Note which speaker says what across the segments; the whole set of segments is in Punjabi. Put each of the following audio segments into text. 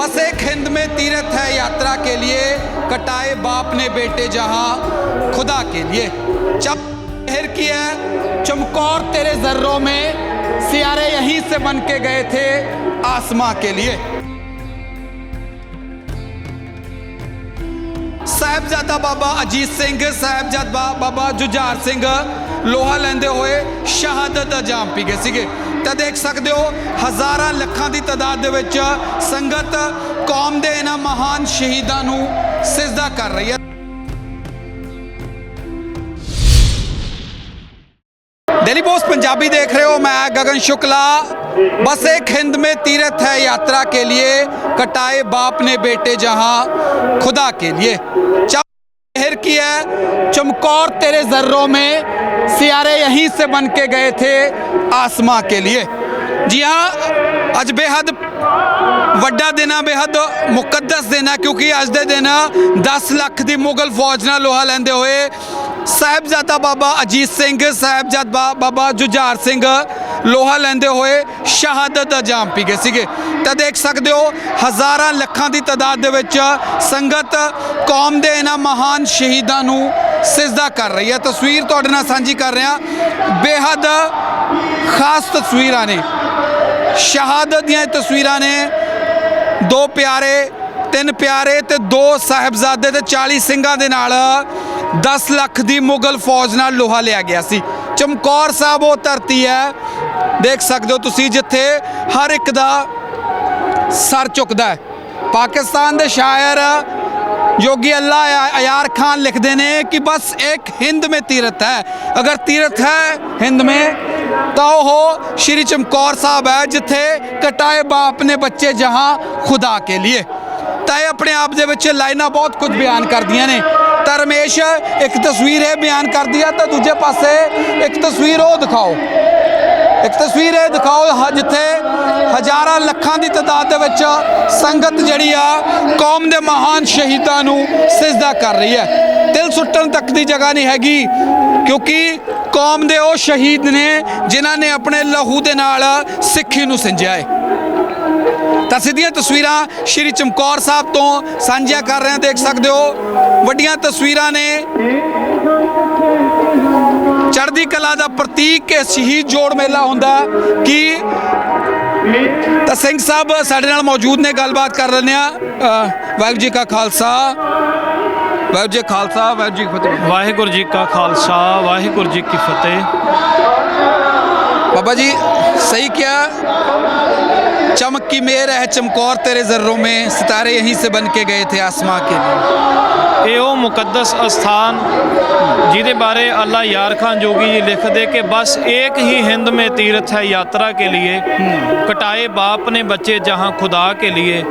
Speaker 1: बस एक हिंद में तीर्थ है यात्रा के लिए, कटाए बाप ने बेटे जहाँ, खुदा के लिए। चप जहर किया चमकौर तेरे जर्रों में, सियारे यहीं से बन के गए थे आसमां के लिए। साहेबजादा बाबा अजीत सिंह, साहेबजादा बाबा जुझार सिंह ਲੋਹਾ ਲੈਂਦੇ ਹੋਏ ਸ਼ਹਾਦਤ ਦਾ ਜਾਮ ਪੀ ਗਏ ਸੀਗੇ ਤਾਂ ਦੇਖ ਸਕਦੇ ਹੋ ਹਜ਼ਾਰਾਂ ਲੱਖਾਂ ਦੀ ਤਾਦਾਦ ਦੇ ਵਿੱਚ ਸੰਗਤ ਕੌਮ ਦੇ ਇਹਨਾਂ ਮਹਾਨ ਸ਼ਹੀਦਾਂ ਨੂੰ ਸਿਜਦਾ ਕਰ ਰਹੀ ਹੈ दिल्ली पोस्ट पंजाबी देख रहे हो मैं गगन शुक्ला बस एक हिंद में तीर्थ है यात्रा के लिए कटाए बाप ने बेटे जहां खुदा के लिए शहर की है चमकौर तेरे जर्रों में सियारे यहीं से बन के गए थे आसमां के लिए। जी हाँ, आज बेहद ਵੱਡਾ ਦਿਨ ਆ ਬੇहद ਮੁਕੱਦਸ ਦਿਨ ਆ ਕਿਉਂਕਿ ਅੱਜ ਦੇ ਦਿਨ 10 ਲੱਖ ਦੀ ਮੁਗਲ ਫੌਜ ਨਾਲ ਲੋਹਾ ਲੈਂਦੇ ਹੋਏ ਸਾਹਿਬਜ਼ਾਦਾ ਬਾਬਾ ਅਜੀਤ ਸਿੰਘ ਸਾਹਿਬਜ਼ਾਦਾ ਬਾਬਾ ਜੁਝਾਰ ਸਿੰਘ ਲੋਹਾ ਲੈਂਦੇ ਹੋਏ ਸ਼ਹਾਦਤ ਦਾ ਜਾਮ ਪੀ ਗਏ ਸੀਗੇ ਤਾਂ ਦੇਖ ਸਕਦੇ ਹੋ ਹਜ਼ਾਰਾਂ ਲੱਖਾਂ ਦੀ ਤਦਾਦ ਦੇ ਵਿੱਚ ਸੰਗਤ ਕੌਮ ਦੇ ਇਹਨਾਂ ਮਹਾਨ ਸ਼ਹੀਦਾਂ ਨੂੰ ਸਿਜਦਾ ਕਰ ਰਹੀ ਹੈ। ਤਸਵੀਰ ਤੁਹਾਡੇ ਨਾਲ ਸਾਂਝੀ ਕਰ ਰਿਹਾ। ਬੇਹੱਦ ਖਾਸ ਤਸਵੀਰਾਂ ਨੇ। ਸ਼ਹਾਦਤ ਦੀਆਂ ਤਸਵੀਰਾਂ ਨੇ। ਦੋ ਪਿਆਰੇ, ਤਿੰਨ ਪਿਆਰੇ ਤੇ ਦੋ ਸਾਹਿਬਜ਼ਾਦੇ ਤੇ 40 ਸਿੰਘਾਂ ਦੇ ਨਾਲ 10 ਲੱਖ ਦੀ ਮੁਗਲ ਫੌਜ ਨਾਲ ਲੋਹਾ ਲਿਆ ਗਿਆ ਸੀ। ਚਮਕੌਰ ਸਾਹਿਬ, ਉਹ ਧਰਤੀ ਹੈ। ਦੇਖ ਸਕਦੇ ਹੋ ਤੁਸੀਂ ਜਿੱਥੇ ਹਰ ਇੱਕ ਦਾ ਸਰ ਝੁਕਦਾ ਹੈ। ਪਾਕਿਸਤਾਨ ਦੇ ਸ਼ਾਇਰ योगी अल्लाह अयार खान लिखते ने कि बस एक हिंद में तीर्थ है अगर तीर्थ है हिंद में ਤਾਂ ਉਹ ਸ਼੍ਰੀ ਚਮਕੌਰ ਸਾਹਿਬ ਹੈ ਜਿੱਥੇ ਕਟਾਏ ਬਾਪ ਨੇ ਬੱਚੇ ਜਹਾਂ ਖੁਦਾ ਕੇ लिए ਤਾਂ ਇਹ ਆਪਣੇ ਆਪ ਦੇ ਵਿੱਚ ਲਾਈਨਾਂ ਬਹੁਤ ਕੁਝ ਬਿਆਨ ਕਰਦੀਆਂ ਨੇ ਤਾਂ ਰਮੇਸ਼ ਇੱਕ ਤਸਵੀਰ ਇਹ ਬਿਆਨ ਕਰਦੀ ਆ ਤਾਂ ਦੂਜੇ ਪਾਸੇ ਇੱਕ ਤਸਵੀਰ ਉਹ ਦਿਖਾਓ ਇੱਕ ਤਸਵੀਰ ਇਹ ਦਿਖਾਓ ਜਿੱਥੇ ਹਜ਼ਾਰਾਂ ਲੱਖਾਂ ਦੀ ਤਾਦਾਦ ਦੇ ਵਿੱਚ ਸੰਗਤ ਜਿਹੜੀ ਆ, ਕੌਮ ਦੇ ਮਹਾਨ ਸ਼ਹੀਦਾਂ ਨੂੰ ਸਿਜਦਾ ਕਰ ਰਹੀ ਹੈ। ਦਿਲ ਸੁੱਟਣ ਤੱਕ ਦੀ ਜਗ੍ਹਾ ਨਹੀਂ ਹੈਗੀ, ਕਿਉਂਕਿ ਕੌਮ ਦੇ ਉਹ ਸ਼ਹੀਦ ਨੇ ਜਿਨ੍ਹਾਂ ਨੇ ਆਪਣੇ ਲਹੂ ਦੇ ਨਾਲ ਸਿੱਖੀ ਨੂੰ ਸਿੰਜਿਆ ਹੈ ਤਾਂ ਸਿੱਧੀਆਂ ਤਸਵੀਰਾਂ ਸ਼੍ਰੀ ਚਮਕੌਰ ਸਾਹਿਬ ਤੋਂ ਸਾਂਝੀਆਂ ਕਰ ਰਹੇ ਹਾਂ, ਦੇਖ ਸਕਦੇ ਹੋ। ਵੱਡੀਆਂ ਤਸਵੀਰਾਂ ਨੇ ਚੜ੍ਹਦੀ ਕਲਾ ਦਾ ਪ੍ਰਤੀਕ ਇਹ ਸ਼ਹੀਦ ਜੋੜ ਮੇਲਾ ਹੁੰਦਾ ਕਿ ਤਾਂ ਸਿੰਘ ਸਾਹਿਬ ਸਾਡੇ ਨਾਲ ਮੌਜੂਦ ਨੇ ਗੱਲਬਾਤ ਕਰ ਲੈਂਦੇ ਆ ਵਾਹਿਗੁਰੂ ਜੀ ਕਾ ਖਾਲਸਾ ਵਾਹਿਗੁਰੂ ਜੀ ਖਾਲਸਾ ਵਾਹਿਗੁਰੂ ਜੀ ਫਤਿਹ।
Speaker 2: ਵਾਹਿਗੁਰੂ ਜੀ ਕਾ ਖਾਲਸਾ ਵਾਹਿਗੁਰੂ ਜੀ ਕੀ ਫਤਿਹ।
Speaker 1: ਬਾਬਾ ਜੀ ਸਹੀ ਕਿਹਾ। चमक की मेर है चमकौर तेरे जर्रों में सितारे यहीं से बन के गए थे आसमां के लिए
Speaker 2: ਇਹ ਉਹ ਮੁਕੱਦਸ ਅਸਥਾਨ ਜਿਹਦੇ ਬਾਰੇ ਅੱਲਾ ਯਾਰ ਖਾਨ ਜੋਗੀ ਜੀ ਲਿਖਦੇ ਕਿ ਬਸ ਇੱਕ ਹੀ हिंद में तीर्थ है यात्रा के लिए कटाए बाप ने बच्चे जहां खुदा के लिए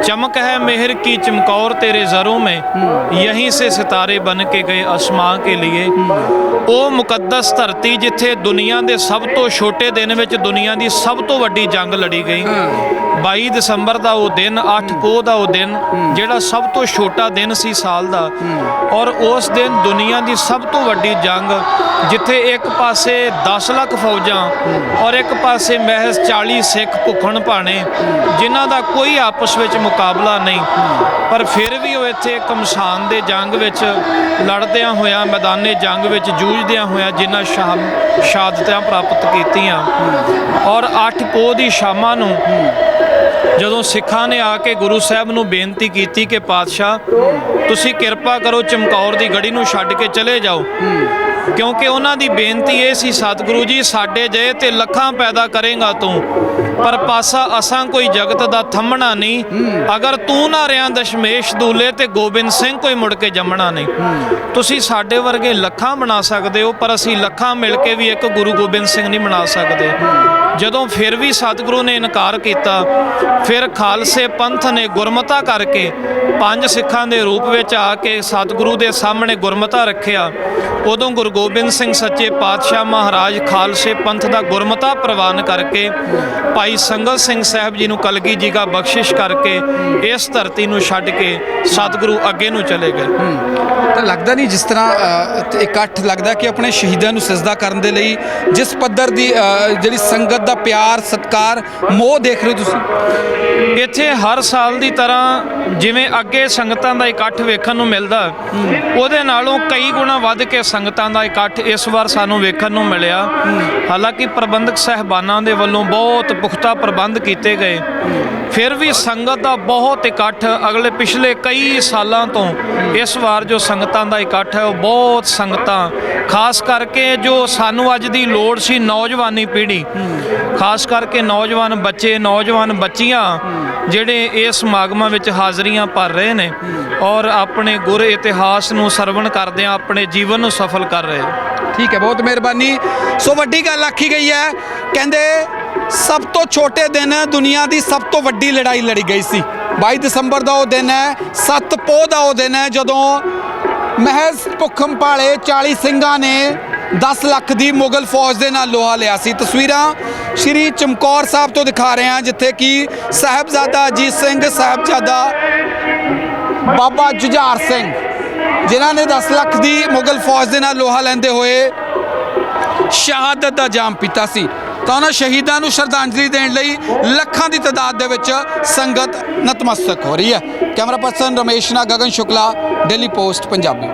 Speaker 2: चमक है मेहर की चमकौर तेरे जरों में यहीं से सितारे बन के गए आसमां के लिए ਉਹ ਮੁਕੱਦਸ ਧਰਤੀ ਜਿੱਥੇ ਦੁਨੀਆ ਦੇ ਸਭ ਤੋਂ ਛੋਟੇ ਦਿਨ ਵਿੱਚ ਦੁਨੀਆ ਦੀ ਸਭ ਤੋਂ ਵੱਡੀ ਜੰਗ ਲੜੀ ਗਈ 22 ਦਸੰਬਰ ਦਾ ਉਹ ਦਿਨ 8 ਪੋਹ ਦਾ ਉਹ ਦਿਨ, ਜਿਹੜਾ ਸਭ ਤੋਂ ਛੋਟਾ ਦਿਨ ਸੀ ਸਾਲ ਦਾ। ਔਰ ਉਸ ਦਿਨ ਦੁਨੀਆ ਦੀ ਸਭ ਤੋਂ ਵੱਡੀ ਜੰਗ, ਜਿੱਥੇ ਇੱਕ ਪਾਸੇ 10 ਲੱਖ ਫੌਜਾਂ ਔਰ ਇੱਕ ਪਾਸੇ ਮਹਿਜ਼ 40 ਸਿੱਖ ਭੁੱਖਣ ਭਾਣੇ, ਜਿਨ੍ਹਾਂ ਦਾ ਕੋਈ ਆਪਸ ਵਿੱਚ ਮੁਕਾਬਲਾ ਨਹੀਂ। ਪਰ ਫਿਰ ਵੀ ਉਹ ਇੱਥੇ ਕਮਸਾਨ ਦੇ ਜੰਗ ਵਿੱਚ ਲੜਦਿਆਂ ਹੋਇਆਂ, ਮੈਦਾਨੇ ਜੰਗ ਵਿੱਚ ਜੂਝਦਿਆਂ ਹੋਇਆਂ, ਜਿਨ੍ਹਾਂ ਸ਼ਾਮ ਸ਼ਹਾਦਤਾਂ ਪ੍ਰਾਪਤ ਕੀਤੀਆਂ। ਔਰ 8 ਪੋਹ ਦੀ ਸ਼ਾਮਾਂ ਨੂੰ ਜਦੋਂ ਸਿੱਖਾਂ ਨੇ ਆ ਕੇ ਗੁਰੂ ਸਾਹਿਬ ਨੂੰ ਬੇਨਤੀ ਕੀਤੀ ਕਿ ਪਾਤਸ਼ਾਹ, ਤੁਸੀਂ ਕਿਰਪਾ ਕਰੋ ਚਮਕੌਰ ਦੀ ਗੜੀ ਨੂੰ ਛੱਡ ਕੇ ਚਲੇ ਜਾਓ। ਕਿਉਂਕਿ ਉਹਨਾਂ ਦੀ ਬੇਨਤੀ ਇਹ ਸੀ, ਸਤਿਗੁਰੂ ਜੀ, ਸਾਡੇ ਜੇ ਤੇ ਲੱਖਾਂ ਪੈਦਾ ਕਰੇਗਾ ਤੂੰ, ਪਰ ਪਾਸਾ ਅਸਾਂ ਕੋਈ ਜਗਤ ਦਾ ਥੰਮਣਾ ਨਹੀਂ। ਅਗਰ ਤੂੰ ਨਾ ਰਿਆਂ ਦਸ਼ਮੇਸ਼ ਦੂਲੇ ਤੇ ਗੋਬਿੰਦ ਸਿੰਘ ਕੋਈ ਮੁੜ ਕੇ ਜੰਮਣਾ ਨਹੀਂ। ਤੁਸੀਂ ਸਾਡੇ ਵਰਗੇ ਲੱਖਾਂ ਬਣਾ ਸਕਦੇ ਹੋ, ਪਰ ਅਸੀਂ ਲੱਖਾਂ ਮਿਲ ਕੇ ਵੀ ਇੱਕ ਗੁਰੂ ਗੋਬਿੰਦ ਸਿੰਘ ਨਹੀਂ ਬਣਾ ਸਕਦੇ। ਜਦੋਂ ਫਿਰ ਵੀ ਸਤਿਗੁਰੂ ਨੇ ਇਨਕਾਰ ਕੀਤਾ, ਫਿਰ ਖਾਲਸੇ ਪੰਥ ਨੇ ਗੁਰਮਤਾ ਕਰਕੇ ਪੰਜ ਸਿੱਖਾਂ ਦੇ ਰੂਪ ਵਿੱਚ ਆ ਕੇ ਸਤਿਗੁਰੂ ਦੇ ਸਾਹਮਣੇ ਗੁਰਮਤਾ ਰੱਖਿਆ। ਉਦੋਂ ਗੁਰੂ ਗੋਬਿੰਦ ਸਿੰਘ ਸੱਚੇ ਪਾਤਸ਼ਾਹ ਮਹਾਰਾਜ ਖਾਲਸੇ ਪੰਥ ਦਾ ਗੁਰਮਤਾ ਪ੍ਰਵਾਨ ਕਰਕੇ ਭਾਈ ਸੰਗਤ ਸਿੰਘ ਸਾਹਿਬ ਜੀ ਨੂੰ ਕਲਗੀ ਜੀ ਦਾ ਬਖਸ਼ਿਸ਼ ਕਰਕੇ ਇਸ ਧਰਤੀ ਨੂੰ ਛੱਡ ਕੇ ਸਤਿਗੁਰੂ ਅੱਗੇ ਨੂੰ ਚਲੇ ਗਏ।
Speaker 1: ਤਾਂ ਲੱਗਦਾ ਨਹੀਂ ਜਿਸ ਤਰ੍ਹਾਂ ਇਕੱਠ ਲੱਗਦਾ ਕਿ ਆਪਣੇ ਸ਼ਹੀਦਾਂ ਨੂੰ ਸਜਦਾ ਕਰਨ ਦੇ ਲਈ ਜਿਸ ਪੱਧਰ ਦੀ ਜਿਹੜੀ ਸੰਗਤ ਸੰਗਤ ਦਾ ਪਿਆਰ, ਸਤਿਕਾਰ, ਮੋਹ ਦੇਖ ਰਹੇ ਹੋ ਤੁਸੀਂ?
Speaker 2: ਇੱਥੇ ਹਰ ਸਾਲ ਦੀ ਤਰ੍ਹਾਂ ਜਿਵੇਂ ਅੱਗੇ ਸੰਗਤਾਂ ਦਾ ਇਕੱਠ ਵੇਖਣ ਨੂੰ ਮਿਲਦਾ, ਉਹਦੇ ਨਾਲੋਂ ਕਈ ਗੁਣਾ ਵੱਧ ਕੇ ਸੰਗਤਾਂ ਦਾ ਇਕੱਠ ਇਸ ਵਾਰ ਸਾਨੂੰ ਵੇਖਣ ਨੂੰ ਮਿਲਿਆ। ਹਾਲਾਂਕਿ ਪ੍ਰਬੰਧਕ ਸਹਿਬਾਨਾਂ ਦੇ ਵੱਲੋਂ ਬਹੁਤ ਪੁਖਤਾ ਪ੍ਰਬੰਧ ਕੀਤੇ ਗਏ। ਫਿਰ ਵੀ ਸੰਗਤ ਦਾ ਬਹੁਤ ਇਕੱਠ ਅਗਲੇ ਪਿਛਲੇ ਕਈ ਸਾਲਾਂ ਤੋਂ ਇਸ ਵਾਰ ਜੋ ਸੰਗਤਾਂ ਦਾ ਇਕੱਠ ਹੈ, ਉਹ ਬਹੁਤ ਸੰਗਤਾਂ, ਖਾਸ ਕਰਕੇ ਜੋ ਸਾਨੂੰ ਅੱਜ ਦੀ ਲੋੜ ਸੀ ਨੌਜਵਾਨੀ ਪੀੜ੍ਹੀ ਖਾਸ ਕਰਕੇ ਨੌਜਵਾਨ ਬੱਚੇ, ਨੌਜਵਾਨ ਬੱਚੀਆਂ ਜਿਹੜੇ ਇਸ ਸਮਾਗਮਾਂ ਵਿੱਚ ਹਾਜ਼ਰੀਆਂ ਭਰ ਰਹੇ ਨੇ ਔਰ ਆਪਣੇ ਗੁਰ ਇਤਿਹਾਸ ਨੂੰ ਸਰਵਣ ਕਰਦਿਆਂ ਆਪਣੇ ਜੀਵਨ ਨੂੰ ਸਫਲ ਕਰ ਰਹੇ
Speaker 1: ਠੀਕ ਹੈ, ਬਹੁਤ ਮਿਹਰਬਾਨੀ। ਸੋ ਵੱਡੀ ਗੱਲ ਆਖੀ ਗਈ ਹੈ, ਕਹਿੰਦੇ ਸਭ ਤੋਂ ਛੋਟੇ ਦਿਨ ਦੁਨੀਆ ਦੀ ਸਭ ਤੋਂ ਵੱਡੀ ਲੜਾਈ ਲੜੀ ਗਈ ਸੀ। 22 ਦਸੰਬਰ ਦਾ ਉਹ ਦਿਨ ਹੈ, ਸੱਤ ਪੋਹ ਦਾ ਉਹ ਦਿਨ ਹੈ, ਜਦੋਂ ਮਹਿਜ਼ ਭੁੱਖਮ ਭਾਲੇ 40 ਸਿੰਘਾਂ ਨੇ 10 ਲੱਖ ਦੀ ਮੁਗਲ ਫੌਜ ਦੇ ਨਾਲ ਲੋਹਾ ਲਿਆ ਸੀ। ਤਸਵੀਰਾਂ ਸ਼੍ਰੀ ਚਮਕੌਰ ਸਾਹਿਬ ਤੋਂ ਦਿਖਾ ਰਹੇ ਹਾਂ, ਜਿੱਥੇ ਕਿ ਸਾਹਿਬਜ਼ਾਦਾ ਅਜੀਤ ਸਿੰਘ, ਸਾਹਿਬਜ਼ਾਦਾ ਬਾਬਾ ਜੁਝਾਰ ਸਿੰਘ, ਜਿਨ੍ਹਾਂ ਨੇ 10 ਲੱਖ ਦੀ ਮੁਗਲ ਫੌਜ ਦੇ ਨਾਲ ਲੋਹਾ ਲੈਂਦੇ ਹੋਏ ਸ਼ਹਾਦਤ ਦਾ ਜਾਮ ਪੀਤਾ ਸੀ। ਤਾਂ ਉਹਨਾਂ ਸ਼ਹੀਦਾਂ ਨੂੰ ਸ਼ਰਧਾਂਜਲੀ ਦੇਣ ਲਈ ਲੱਖਾਂ ਦੀ ਤਾਦਾਦ ਦੇ ਵਿੱਚ ਸੰਗਤ ਨਤਮਸਤਕ ਹੋ ਰਹੀ ਹੈ। ਕੈਮਰਾ ਪਰਸਨ ਰਮੇਸ਼ ਨਾਲ ਗਗਨ ਸ਼ੁਕਲਾ ਦਿੱਲੀ ਪੋਸਟ, ਪੰਜਾਬੀ।